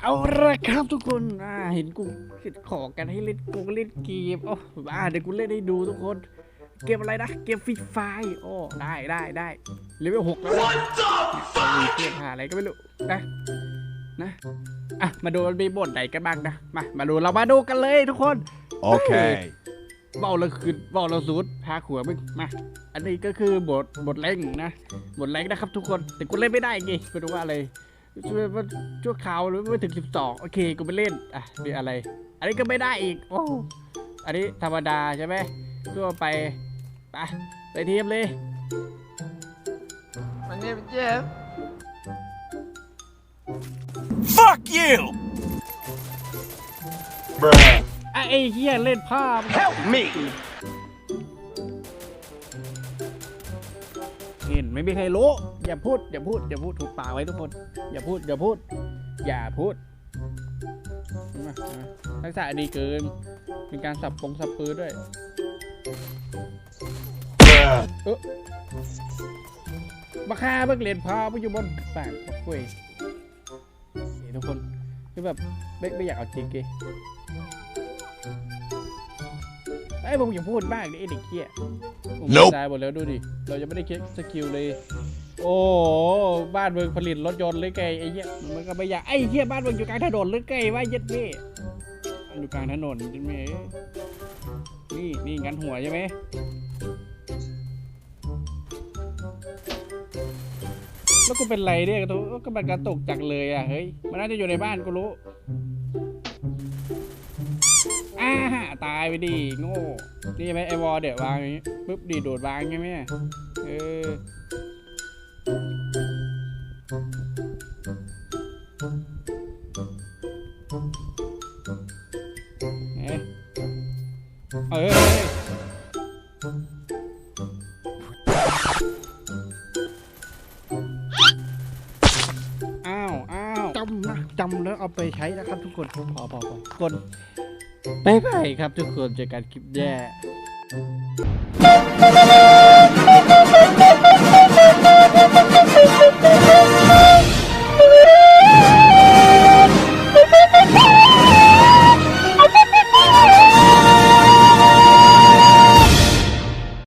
เอาละครับทุกคนอ่าเห็นกูขอกันให้เล่นกูก็เล่นเกมโอ้อ่าเดี๋ยวกูเล่นให้ดูทุกคน เกมอะไรนะ เกมฟรีไฟโอ้ได้ได้ได้เลเวลหกแล้วนะมีเพื่อนหาอะไรก็ไม่รู้นะนะอะมาดูมันมีบทไหนกันบ้างนะมามาดูเรามาดูกันเลยทุกคน Okay. เบาเราคืนเบาเราสูดพาขัวมึงมา อันนี้ก็คือบทบทแรงนะบทแรงนะครับทุกคนแต่กูเล่นไม่ได้ไงไม่รู้ว่าอะไร ช่วยว่าชั่วคราวหรือไม่ถึงสิบสองโอเคกูไปเล่นอะนี่อะไร อันนี้ก็ไม่ได้อีกโอ้อันนี้ธรรมดาใช่ไหมทั่วไปไปไปทีมเลย My name is Jeff. Fuck you! Bruh. อะไอ้เฮียเล่นภาพ Help me! เห็นไม่มีใครรู้ อย่าพูด อย่าพูด อย่าพูดถูกปากไว้ทุกคน อย่าพูด อย่าพูด อย่าพูดมามาทักษะดีเกินมีการสับปงสับปืนด้วย Bruh. มาฆ่าเบิกเหรียญพาไปอยู่บนปากคุยนี่ทุกคนคือแบบไม่ไม่อยากเอาจริงกีไอ้ยผมอย่าพูดมากดิไอ้เด็กเกี้ยผม Nope ตายหมดแล้วดูดิ เรายังไม่ได้เช็คสกิลเลย โอ้โหบ้านเมืองผลิตรถยนต์หรือไงไอ้เหี้ยมันก็ไม่อยากไอ้เหี้ยบ้านเมืองอยู่กลางถนนหรือไงว่าเย็ดเม่อยู่กลางถนนใช่ไหมนี่นี่งันหัวใช่ไหมแล้วกูเป็นไรเนี่ยกระตุกก็มันกระตุกจังเลยอะเฮ้ยมันน่าจะอยู่ในบ้านกูรู้อ้า ตายไปดิโง่นี่ไหมไอวอลเดี๋ยววางอย่างงี้ปุ๊บดีโดดวางใช่ไหมเออเอ๊ะเอ้ยอ้าวอ้าวจำนะจำแล้วเอาไปใช้นะครับทุกคนพอพอพอคน บายบายครับทุกคนเจอกันคลิปแย่